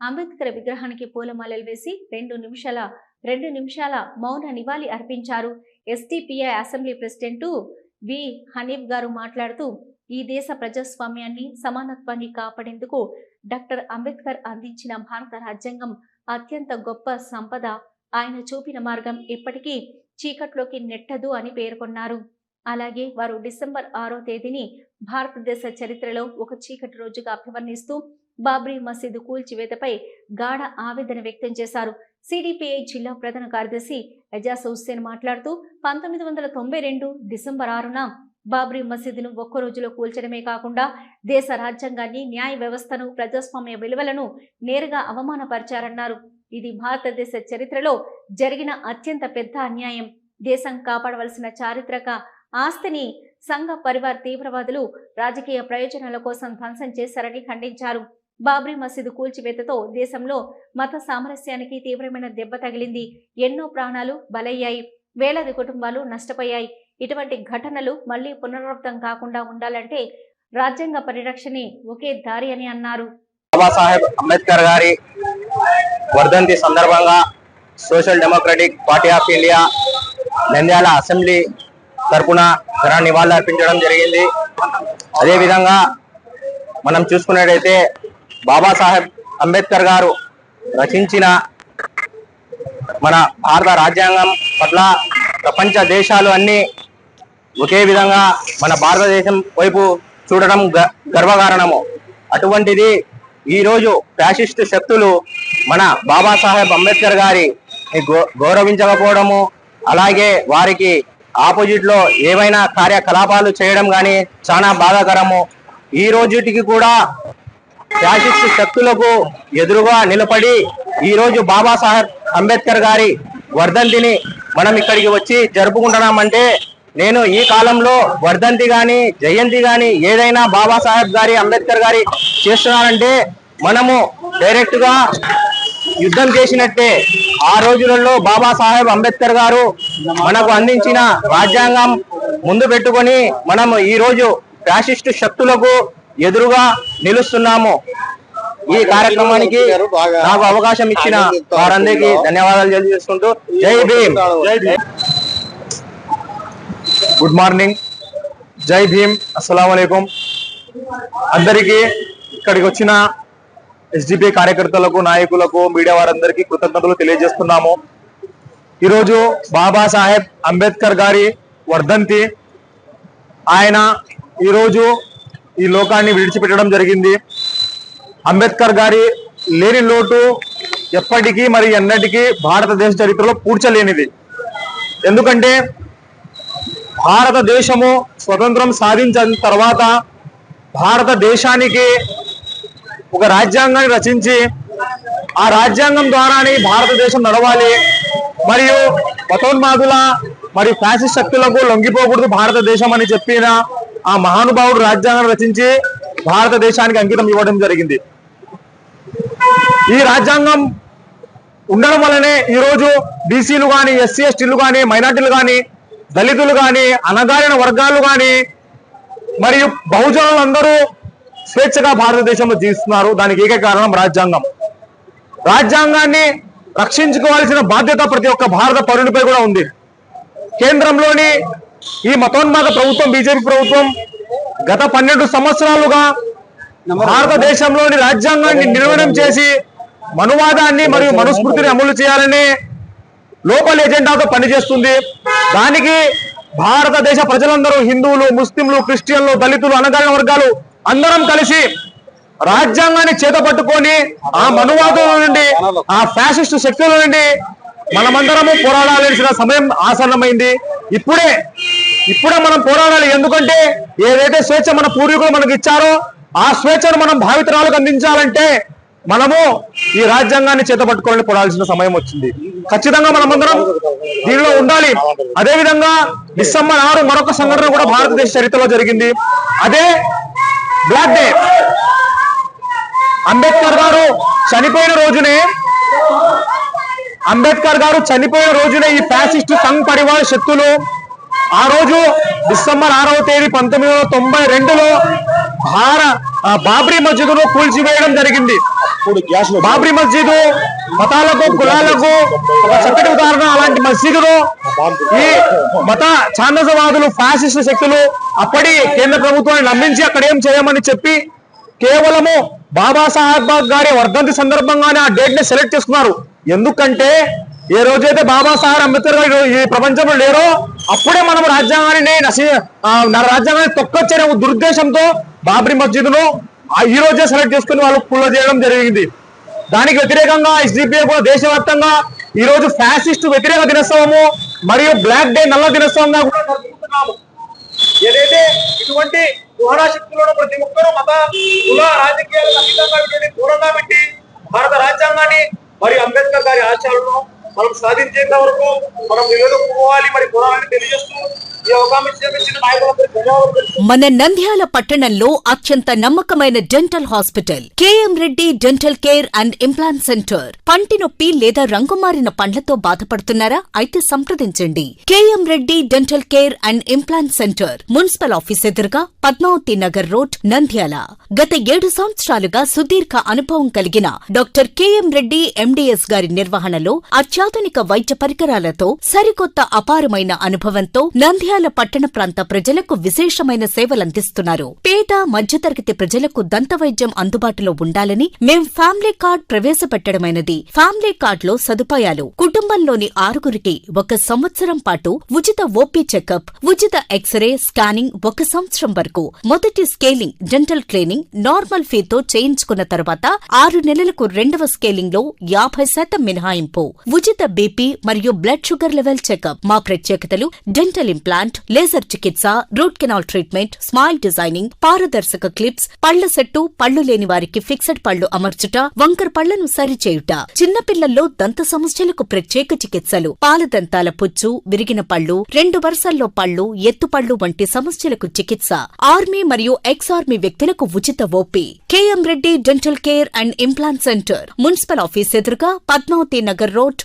అంబేద్కర్ విగ్రహానికి పూలమాలలు వేసి రెండు నిమిషాల రెండు నిమిషాల మౌన నివాళి అర్పించారు. SDPI assembly president V Hanif గారు మాట్లాడుతూ ఈ దేశ ప్రజాస్వామ్యాన్ని సమానత్వాన్ని కాపాడేందుకు డాక్టర్ అంబేద్కర్ అందించిన భారత రాజ్యాంగం అత్యంత గొప్ప సంపద. ఆయన చూపిన మార్గం ఎప్పటికీ చీకట్లోకి నెట్టదు అని పేర్కొన్నారు. అలాగే వారు డిసెంబర్ ఆరో తేదీని భారతదేశ చరిత్రలో ఒక చీకటి రోజుగా అభివర్ణిస్తూ బాబ్రీ మసీదు కూల్చివేతపై గాఢ ఆవేదన వ్యక్తం చేశారు. సిడిపిఐ జిల్లా ప్రధాన కార్యదర్శి ఎజాజ్ హుస్సేన్ మాట్లాడుతూ పంతొమ్మిది వందల తొంభై రెండు డిసెంబర్ ఆరున బాబ్రీ మసీదును ఒక్క రోజులో కూల్చడమే కాకుండా దేశ రాజ్యాంగాన్ని న్యాయ వ్యవస్థను ప్రజాస్వామ్య విలువలను నేరుగా అవమానపరిచారన్నారు. ఇది భారతదేశ చరిత్రలో జరిగిన అత్యంత పెద్ద అన్యాయం. దేశం కాపాడవలసిన చారిత్రక ఆస్తిని సంఘ పరివార్ తీవ్రవాదులు రాజకీయ ప్రయోజనాల కోసం ధ్వంసం చేశారని ఖండించారు. బాబ్రీ మసీదు కూల్చివేతతో దేశంలో మత సామరస్యానికి తీవ్రమైన దెబ్బ తగిలింది. ఎన్నో ప్రాణాలు బలయ్యాయి. వేలాది కుటుంబాలు నష్టపోయాయి. ఇటువంటి ఘటనలు మళ్ళీ పునరావృతం కాకుండా ఉండాలంటే రాజ్యాంగ పరిరక్షణే ఒకే దారి అని అన్నారు. బాబాసాహెబ్ అంబేద్కర్ గారి వర్ధంతి సందర్భంగా social democratic party of India Nandyal assembly తరఫున ఘన నివాళులు అర్పించడం జరిగింది. అదేవిధంగా మనం చూసుకున్నట్టయితే బాబాసాహెబ్ అంబేద్కర్ గారు రచించిన మన భారత రాజ్యాంగం పట్ల ప్రపంచ దేశాలు అన్నీ ఒకే విధంగా మన భారతదేశం వైపు చూడడం గ- గర్వకారణము. అటువంటిది ఈ రోజు ఫ్యాసిస్ట్ శక్తులు మన బాబాసాహెబ్ అంబేద్కర్ గారి గౌరవించకపోవడము అలాగే వారికి ఆపోజిట్లో ఏవైనా కార్యకలాపాలు చేయడం కానీ చాలా బాధాకరము. ఈ రోజుటికి కూడా ఫ్యాసిస్ట్ శక్తులకు ఎదురుగా నిలబడి ఈ రోజు బాబాసాహెబ్ అంబేద్కర్ గారి వర్ధంతిని మనం ఇక్కడికి వచ్చి జరుపుకుంటున్నామంటే నేను ఈ కాలంలో వర్ధంతి గాని జయంతి గాని ఏదైనా బాబాసాహెబ్ గారి అంబేద్కర్ గారి చేస్తున్నారంటే మనము డైరెక్ట్గా యుద్ధం చేసినట్టే. ఆ రోజులలో బాబాసాహెబ్ అంబేద్కర్ గారు మనకు అందించిన రాజ్యాంగం ముందు పెట్టుకొని మనము ఈ రోజు ఫ్యాసిస్ట్ శక్తులకు ఎదురుగా నిలుస్తున్నాము. ఈ కార్యక్రమానికి నాకు అవకాశం ఇచ్చిన వారందరికీ ధన్యవాదాలు తెలియజేసుకుంటూ జై భీమ్. Good morning. జై భీమ్. అస్సలం అయికం అందరికీ ఇక్కడికి వచ్చిన ఎస్డిపి కార్యకర్తలకు నాయకులకు మీడియా వారందరికీ కృతజ్ఞతలు తెలియజేస్తున్నాము. ఈరోజు బాబాసాహెబ్ అంబేద్కర్ గారి వర్ధంతి. ఆయన ఈరోజు ఈ లోకాన్ని విడిచిపెట్టడం జరిగింది. అంబేద్కర్ గారి లేని లోటు ఎప్పటికీ మరి ఎన్నటికీ భారతదేశ చరిత్రలో పూడ్చలేనిది. ఎందుకంటే భారతదేశము స్వతంత్రం సాధించిన తర్వాత భారతదేశానికి ఒక రాజ్యాంగాన్ని రచించి ఆ రాజ్యాంగం ద్వారానే భారతదేశం నడవాలి. మరియు మతోన్మాదుల మరియు ఫ్యాసిస్ట్ శక్తులకు లొంగిపోకూడదు భారతదేశం అని చెప్పిన ఆ మహానుభావుడు రాజ్యాంగం రచించి భారతదేశానికి అంకితం ఇవ్వడం జరిగింది. ఈ రాజ్యాంగం ఉండడం వల్లనే ఈ రోజు బీసీలు కానీ ఎస్సీ ఎస్టీలు కానీ మైనార్టీలు కానీ దళితులు కానీ అనగారిన వర్గాలు కానీ మరియు బహుజనులు అందరూ స్వేచ్ఛగా భారతదేశంలో జీవిస్తున్నారు. దానికి ఏకైక కారణం రాజ్యాంగం. రాజ్యాంగాన్ని రక్షించుకోవాల్సిన బాధ్యత ప్రతి ఒక్క భారత పౌరునిపై కూడా ఉంది. కేంద్రంలోని ఈ మతోన్మాద ప్రభుత్వం బీజేపీ ప్రభుత్వం గత పన్నెండు సంవత్సరాలుగా భారతదేశంలోని రాజ్యాంగాన్ని నిర్వహణం చేసి మనువాదాన్ని మరియు మనుస్మృతిని అమలు చేయాలని లోకల్ ఎజెండాతో పనిచేస్తుంది. దానికి భారతదేశ ప్రజలందరూ హిందువులు ముస్లింలు క్రిస్టియన్లు దళితులు అనగారిన వర్గాలు అందరం కలిసి రాజ్యాంగాన్ని చేతపట్టుకొని ఆ మనువాదుల నుండి ఆ ఫ్యాసిస్ట్ శక్తుల నుండి మనమందరము పోరాడాల్సిన సమయం ఆసన్నమైంది. ఇప్పుడే ఇప్పుడే మనం పోరాడాలి. ఎందుకంటే ఏదైతే స్వేచ్ఛ మన పూర్వీకులు మనకి ఇచ్చారో ఆ స్వేచ్ఛను మనం భావితరాలకు అందించాలంటే మనము ఈ రాజ్యాంగాన్ని చేతపట్టుకోవాలని పోరాడాల్సిన సమయం వచ్చింది. ఖచ్చితంగా మనమందరం దీనిలో ఉండాలి. అదే విధంగా డిసెంబర్ ఆరు మరొక సంఘటన కూడా భారతదేశ చరిత్రలో జరిగింది. అదే బ్లాక్ డే. అంబేద్కర్ గారు చనిపోయిన రోజునే అంబేద్కర్ గారు చనిపోయిన రోజునే ఈ ఫ్యాసిస్ట్ సంఘ్ పరివార శక్తులు ఆ రోజు డిసెంబర్ ఆరవ తేదీ పంతొమ్మిది వందల తొంభై రెండులో భార బాబ్రీ మస్జిద్ను కూల్చివేయడం జరిగింది. బాబ్రీ మస్జిద్ మతాలకు కులాలకు ఒక చక్కటి ఉదాహరణ అలాంటి మసీదును ఈ మత ఛాందసవాదులు ఫ్యాసిస్ట్ శక్తులు అప్పటి కేంద్ర ప్రభుత్వాన్ని నమ్మించి అక్కడ ఏం చేయమని చెప్పి కేవలము బాబాసాహెబ్ గారి వర్ధంతి సందర్భంగానే ఆ డేట్ని సెలెక్ట్ చేసుకున్నారు. ఎందుకంటే ఏ రోజైతే బాబాసాహెబ్ అంబేద్కర్ గారు ఈ ప్రపంచంలో లేరో అప్పుడే మనం రాజ్యాంగాన్ని నశి ఆ, రాజ్యాంగాన్ని తొక్కొచ్చే దురుద్దేశంతో బాబ్రీ మస్జిద్ను ఆ ఈ రోజే సెలెక్ట్ చేసుకుని వాళ్ళు పుల్ల చేయడం జరిగింది. దానికి వ్యతిరేకంగా ఎస్డిపిఐ కూడా దేశవ్యాప్తంగా ఈ రోజు ఫ్యాసిస్ట్ వ్యతిరేక దినోత్సవము మరియు బ్లాక్ డే నల్ల దినోత్సవంగా కూడా జరుపుకుంటున్నాము ఏదైతే ఇటువంటి కుహరా శక్తులను ప్రతి ఒక్కరూ మత కుల రాజకీయాలకు అతీతంగా దూరంగా పెట్టి భారత రాజ్యాంగాన్ని మరియు అంబేద్కర్ గారి ఆశయాలను మనం సాధించేంత వరకు మనం నిలదొక్కుకోవాలి మరి పోరాలని తెలియజేస్తూ మన నంద్యాల పట్టణంలో అత్యంత నమ్మకమైన dental hospital K M Reddy dental care and implant centre పంటి నొప్పి లేదా రంగుమారిన పండ్లతో బాధపడుతున్నారా? అయితే సంప్రదించండి. K M Reddy dental care and implant centre municipal office ఎదురుగా పద్మావతి నగర్ రోడ్ నంద్యాల. గత ఏడు సంవత్సరాలుగా సుదీర్ఘ అనుభవం కలిగిన డాక్టర్ కేఎం రెడ్డి ఎండిఎస్ గారి నిర్వహణలో అత్యాధునిక వైద్య పరికరాలతో సరికొత్త అపారమైన అనుభవంతో నంద్యాల పట్టణ ప్రాంత ప్రజలకు విశేషమైన సేవలందిస్తున్నారు. పేద మధ్యతరగతి ప్రజలకు దంత వైద్యం అందుబాటులో ఉండాలని మేం ఫ్యామిలీ కార్డ్ ప్రవేశపెట్టడమైనది. ఫ్యామిలీ కార్డ్లో సదుపాయాలు. కుటుంబంలోని ఆరుగురికి ఒక సంవత్సరం పాటు ఉచిత ఓపీ చెకప్ ఉచిత ఎక్స్రే స్కానింగ్ ఒక సంవత్సరం వరకు. మొదటి స్కేలింగ్ డెంటల్ క్లీనింగ్ నార్మల్ ఫీతో చేయించుకున్న తర్వాత ఆరు నెలలకు రెండవ స్కేలింగ్లో యాభై శాతం మినహాయింపు. ఉచిత బీపీ మరియు బ్లడ్ షుగర్ లెవెల్ చెకప్. మా ప్రత్యేకతలు డెంటల్ ఇంప్లాంట్ లేజర్ చికిత్స root canal treatment smile designing పారదర్శక క్లిప్స్ పళ్ళ సెట్టు పళ్ళు లేని వారికి ఫిక్సెడ్ పళ్ళు అమర్చుట వంకర పళ్ళను సరిచేయుట. చిన్నపిల్లల్లో దంత సమస్యలకు ప్రత్యేక చికిత్సలు. పాలదంతాల పుచ్చు విరిగిన పళ్ళు రెండు వరుసల్లో పళ్ళు ఎత్తుపళ్ళు వంటి సమస్యలకు చికిత్స. ఆర్మీ మరియు ఎక్స్ ఆర్మీ వ్యక్తులకు ఉచిత OP K M Reddy dental care and implant centre. Municipal office ఎదురుగా Padmavathi Nagar road